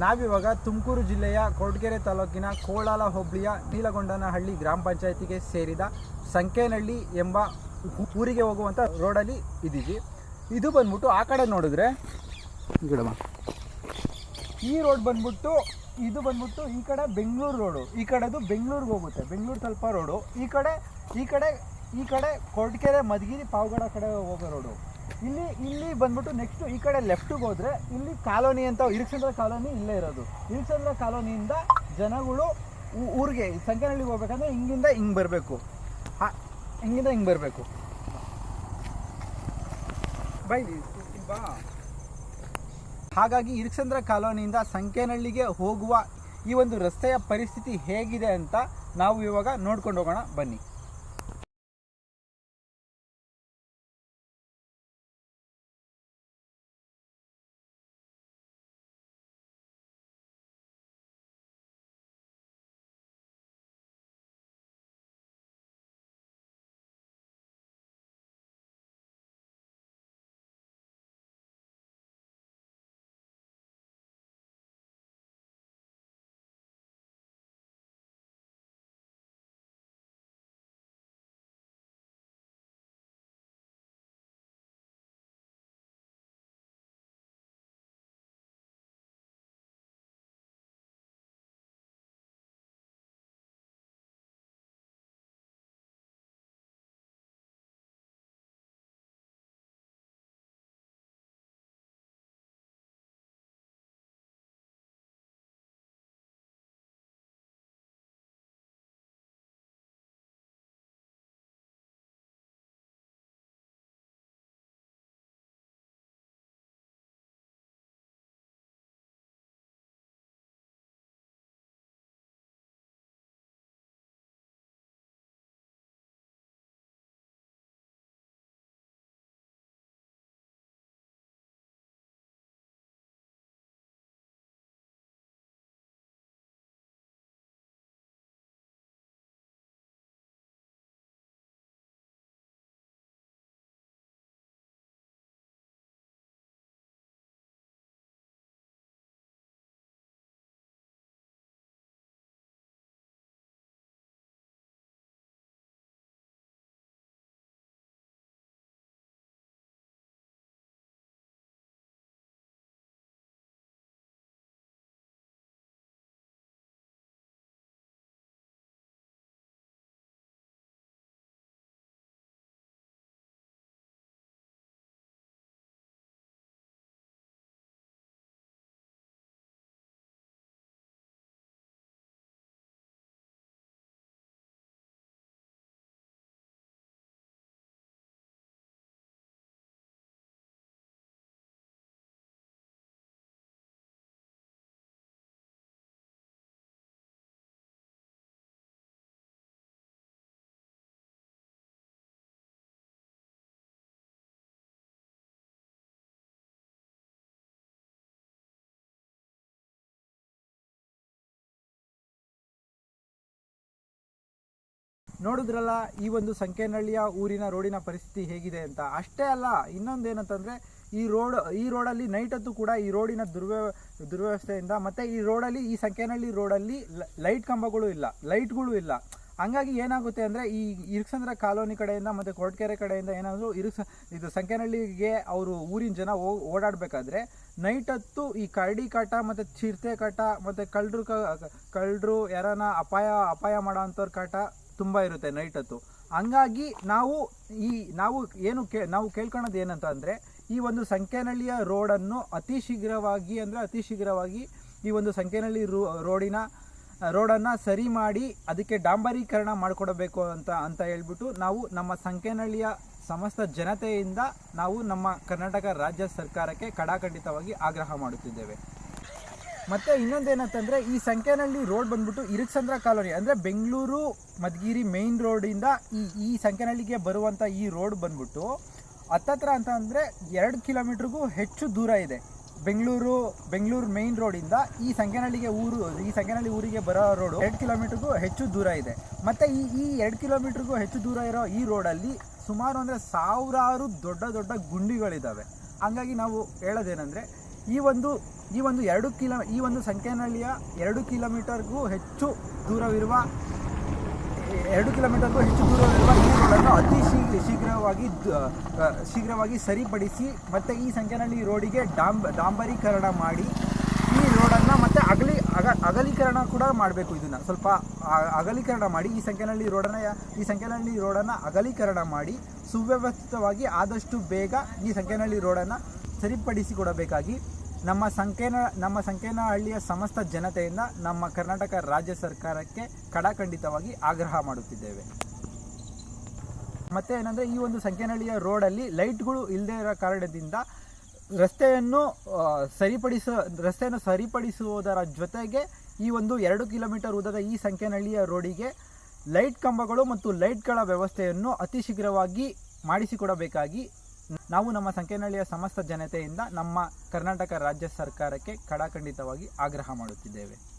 ನಾವಿವಾಗ ತುಮಕೂರು ಜಿಲ್ಲೆಯ ಕೊರಟಗೆರೆ ತಾಲೂಕಿನ ಕೋಳಾಲ ಹೋಬಳಿಯ ನೀಲಗೊಂಡನಹಳ್ಳಿ ಗ್ರಾಮ ಪಂಚಾಯತಿಗೆ ಸೇರಿದ ಸಂಕೇನಹಳ್ಳಿ ಎಂಬ ಊರಿಗೆ ಹೋಗುವಂಥ ರೋಡಲ್ಲಿ ಇದ್ದೀವಿ. ಇದು ಬಂದ್ಬಿಟ್ಟು ಆ ಕಡೆ ನೋಡಿದ್ರೆ ಗಿಡಮ ಈ ರೋಡ್ ಬಂದ್ಬಿಟ್ಟು, ಇದು ಬಂದ್ಬಿಟ್ಟು ಈ ಕಡೆ ಬೆಂಗಳೂರು ರೋಡು. ಈ ಕಡೆದು ಬೆಂಗಳೂರಿಗೆ ಹೋಗುತ್ತೆ. ಬೆಂಗಳೂರು ಸ್ವಲ್ಪ ರೋಡು. ಈ ಕಡೆ ಈ ಕಡೆ ಈ ಕಡೆ ಕೊರಟಗೆರೆ ಮಧುಗಿರಿ, ಪಾವಗಡ ಕಡೆ ಹೋಗೋ ರೋಡು. ಇಲ್ಲಿ ಇಲ್ಲಿ ಬಂದ್ಬಿಟ್ಟು ನೆಕ್ಸ್ಟ್ ಈ ಕಡೆ ಲೆಫ್ಟಿಗೆ ಹೋದ್ರೆ ಇಲ್ಲಿ ಕಾಲೋನಿ ಅಂತ ಇರಿಕ್ಷಂದ್ರ ಕಾಲೋನಿ ಇಲ್ಲೇ ಇರೋದು. ಇರಿಕ್ಷಂದ್ರ ಕಾಲೋನಿಯಿಂದ ಜನಗಳು ಊರಿಗೆ ಸಂಕನಹಳ್ಳಿಗೆ ಹೋಗ್ಬೇಕಂದ್ರೆ ಹಿಂಗಿಂದ ಹಿಂಗೆ ಬರಬೇಕು. ಹಿಂಗಿಂದ ಹಿಂಗೆ ಬರಬೇಕು. ಬೈ, ಬಾ. ಹಾಗಾಗಿ ಇರಿಕ್ಷಂದ್ರ ಕಾಲೋನಿಯಿಂದ ಸಂಕೇನಹಳ್ಳಿಗೆ ಹೋಗುವ ಈ ಒಂದು ರಸ್ತೆಯ ಪರಿಸ್ಥಿತಿ ಹೇಗಿದೆ ಅಂತ ನಾವು ಇವಾಗ ನೋಡ್ಕೊಂಡು ಹೋಗೋಣ. ಬನ್ನಿ. ನೋಡಿದ್ರಲ್ಲ, ಈ ಒಂದು ಸಂಕೇನಹಳ್ಳಿಯ ಊರಿನ ರೋಡಿನ ಪರಿಸ್ಥಿತಿ ಹೇಗಿದೆ ಅಂತ. ಅಷ್ಟೇ ಅಲ್ಲ, ಇನ್ನೊಂದೇನಂತಂದರೆ, ಈ ರೋಡ್, ಈ ರೋಡಲ್ಲಿ ನೈಟ್ ಹೊತ್ತು ಕೂಡ ಈ ರೋಡಿನ ದುರ್ವ್ಯ, ದುರ್ವ್ಯವಸ್ಥೆಯಿಂದ ಮತ್ತು ಈ ರೋಡಲ್ಲಿ, ಈ ಸಂಕೇನಹಳ್ಳಿ ರೋಡಲ್ಲಿ ಲೈಟ್ ಕಂಬಗಳು ಇಲ್ಲ, ಲೈಟ್ಗಳು ಇಲ್ಲ. ಹಂಗಾಗಿ ಏನಾಗುತ್ತೆ ಅಂದರೆ, ಈ ಇರಿಕ್ಸಂದ್ರ ಕಾಲೋನಿ ಕಡೆಯಿಂದ ಮತ್ತು ಕೊರಟಕೆರೆ ಕಡೆಯಿಂದ ಏನಾದರೂ ಇರಿಕ್ಸ, ಇದು ಸಂಕೇನಹಳ್ಳಿಗೆ ಅವರು ಊರಿನ ಜನ ಓಡಾಡಬೇಕಾದ್ರೆ, ನೈಟ್ ಹೊತ್ತು ಈ ಕರಡಿ ಕಾಟ ಮತ್ತು ಚಿರತೆ ಕಾಟ ಮತ್ತು ಕಳ್ಳರು ಕಳ್ಳರು ಯಾರನ್ನ ಅಪಾಯ ಅಪಾಯ ಮಾಡೋ ಅಂಥವ್ರ ಕಾಟ ತುಂಬ ಇರುತ್ತೆ ನೈಟ್ ಹೊತ್ತು. ಹಂಗಾಗಿ ನಾವು ಈ, ನಾವು ಏನು ಕೇ, ನಾವು ಕೇಳ್ಕೊಳೋದು ಏನಂತ ಅಂದರೆ ಈ ಒಂದು ಸಂಕೇನಹಳ್ಳಿಯ ರೋಡನ್ನು ಅತಿ ಶೀಘ್ರವಾಗಿ ಅಂದರೆ ಅತಿ ಶೀಘ್ರವಾಗಿ ಈ ಒಂದು ಸಂಕೇನಹಳ್ಳಿ ರೋ, ರೋಡಿನ, ರೋಡನ್ನು ಸರಿ ಮಾಡಿ ಅದಕ್ಕೆ ಡಾಂಬರೀಕರಣ ಮಾಡಿಕೊಡಬೇಕು ಅಂತ ಅಂತ ಹೇಳ್ಬಿಟ್ಟು ನಾವು ನಮ್ಮ ಸಂಕೇನಹಳ್ಳಿಯ ಸಮಸ್ತ ಜನತೆಯಿಂದ ನಾವು ನಮ್ಮ ಕರ್ನಾಟಕ ರಾಜ್ಯ ಸರ್ಕಾರಕ್ಕೆ ಕಡಾಖಂಡಿತವಾಗಿ ಆಗ್ರಹ ಮಾಡುತ್ತಿದ್ದೇವೆ. ಮತ್ತೆ ಇನ್ನೊಂದೇನಂತಂದ್ರೆ ಈ ಸಂಖ್ಯೆನಳ್ಳಿ ರೋಡ್ ಬಂದ್ಬಿಟ್ಟು ಇರಿಕ್ಸಂದ್ರ ಕಾಲೋನಿ, ಅಂದ್ರೆ ಬೆಂಗಳೂರು ಮಧುಗಿರಿ ಮೇನ್ ರೋಡಿಂದ ಈ ಈ ಸಂಖ್ಯಾನಹಳ್ಳಿಗೆ ಬರುವಂತ ಈ ರೋಡ್ ಬಂದ್ಬಿಟ್ಟು ಹತ್ತತ್ರ ಅಂತ ಅಂದ್ರೆ ಎರಡು ಕಿಲೋಮೀಟರ್ಗೂ ಹೆಚ್ಚು ದೂರ ಇದೆ. ಬೆಂಗಳೂರು ಬೆಂಗಳೂರು ಮೇನ್ ರೋಡಿಂದ ಈ ಸಂಖ್ಯಾನಹಳ್ಳಿಗೆ ಊರು, ಈ ಸಂಖ್ಯೆನಳ್ಳಿ ಊರಿಗೆ ಬರೋ ರೋಡು ಎರಡು ಕಿಲೋಮೀಟರ್ಗೂ ಹೆಚ್ಚು ದೂರ ಇದೆ. ಮತ್ತೆ ಈ ಈ ಎರಡು ಕಿಲೋಮೀಟರ್ಗೂ ಹೆಚ್ಚು ದೂರ ಇರೋ ಈ ರೋಡಲ್ಲಿ ಸುಮಾರು ಅಂದರೆ ಸಾವಿರಾರು ದೊಡ್ಡ ದೊಡ್ಡ ಗುಂಡಿಗಳಿದ್ದಾವೆ ಹಂಗಾಗಿ ನಾವು ಹೇಳೋದೇನೆಂದರೆ ಈ ಒಂದು ಈ ಒಂದು ಎರಡು ಕಿಲೋ, ಈ ಒಂದು ಸಂಕೇನಹಳ್ಳಿಯ ಎರಡು ಕಿಲೋಮೀಟರ್ಗೂ ಹೆಚ್ಚು ದೂರವಿರುವ, ಎರಡು ಕಿಲೋಮೀಟರ್ಗೂ ಹೆಚ್ಚು ದೂರವಿರುವ ಈ ರೋಡನ್ನು ಅತಿ ಶೀಘ್ರ, ಶೀಘ್ರವಾಗಿ ಶೀಘ್ರವಾಗಿ ಸರಿಪಡಿಸಿ, ಮತ್ತು ಈ ಸಂಖ್ಯಾನಳ್ಳಿ ರೋಡಿಗೆ ಡಾಂಬ್, ಡಾಂಬರೀಕರಣ ಮಾಡಿ, ಈ ರೋಡನ್ನು ಮತ್ತು ಅಗಲಿ, ಅಗ, ಅಗಲೀಕರಣ ಕೂಡ ಮಾಡಬೇಕು ಇದನ್ನು. ಸ್ವಲ್ಪ ಅಗಲೀಕರಣ ಮಾಡಿ, ಈ ಸಂಖ್ಯಾನಳ್ಳಿ ರೋಡನ್ನು, ಈ ಸಂಖ್ಯಾನಳ್ಳಿ ರೋಡನ್ನು ಅಗಲೀಕರಣ ಮಾಡಿ, ಸುವ್ಯವಸ್ಥಿತವಾಗಿ ಆದಷ್ಟು ಬೇಗ ಈ ಸಂಖ್ಯಾನಳ್ಳಿ ರೋಡನ್ನು ಸರಿಪಡಿಸಿಕೊಡಬೇಕಾಗಿ ನಮ್ಮ ಸಂಕೇನ, ನಮ್ಮ ಸಂಕೇನಹಳ್ಳಿಯ ಸಮಸ್ತ ಜನತೆಯಿಂದ ನಮ್ಮ ಕರ್ನಾಟಕ ರಾಜ್ಯ ಸರ್ಕಾರಕ್ಕೆ ಕಡಾಖಂಡಿತವಾಗಿ ಆಗ್ರಹ ಮಾಡುತ್ತಿದ್ದೇವೆ. ಮತ್ತೆ ಏನಂದರೆ ಈ ಒಂದು ಸಂಕೇನಹಳ್ಳಿಯ ರೋಡಲ್ಲಿ ಲೈಟ್ಗಳು ಇಲ್ಲದೇ ಇರೋ ಕಾರಣದಿಂದ ರಸ್ತೆಯನ್ನು ಸರಿಪಡಿಸ, ರಸ್ತೆಯನ್ನು ಸರಿಪಡಿಸುವುದರ ಜೊತೆಗೆ ಈ ಒಂದು ಎರಡು ಕಿಲೋಮೀಟರ್ ಉದ್ದದ ಈ ಸಂಕೇನಹಳ್ಳಿಯ ರೋಡಿಗೆ ಲೈಟ್ ಕಂಬಗಳು ಮತ್ತು ಲೈಟ್ಗಳ ವ್ಯವಸ್ಥೆಯನ್ನು ಅತಿ ಶೀಘ್ರವಾಗಿ ಮಾಡಿಸಿಕೊಡಬೇಕಾಗಿ ನಾವು ನಮ್ಮ ಸಂಕೇನಹಳ್ಳಿಯ ಸಮಸ್ತ ಜನತೆಯಿಂದ ನಮ್ಮ ಕರ್ನಾಟಕ ರಾಜ್ಯ ಸರ್ಕಾರಕ್ಕೆ ಕಡಾಖಂಡಿತವಾಗಿ ಆಗ್ರಹ ಮಾಡುತ್ತಿದ್ದೇವೆ.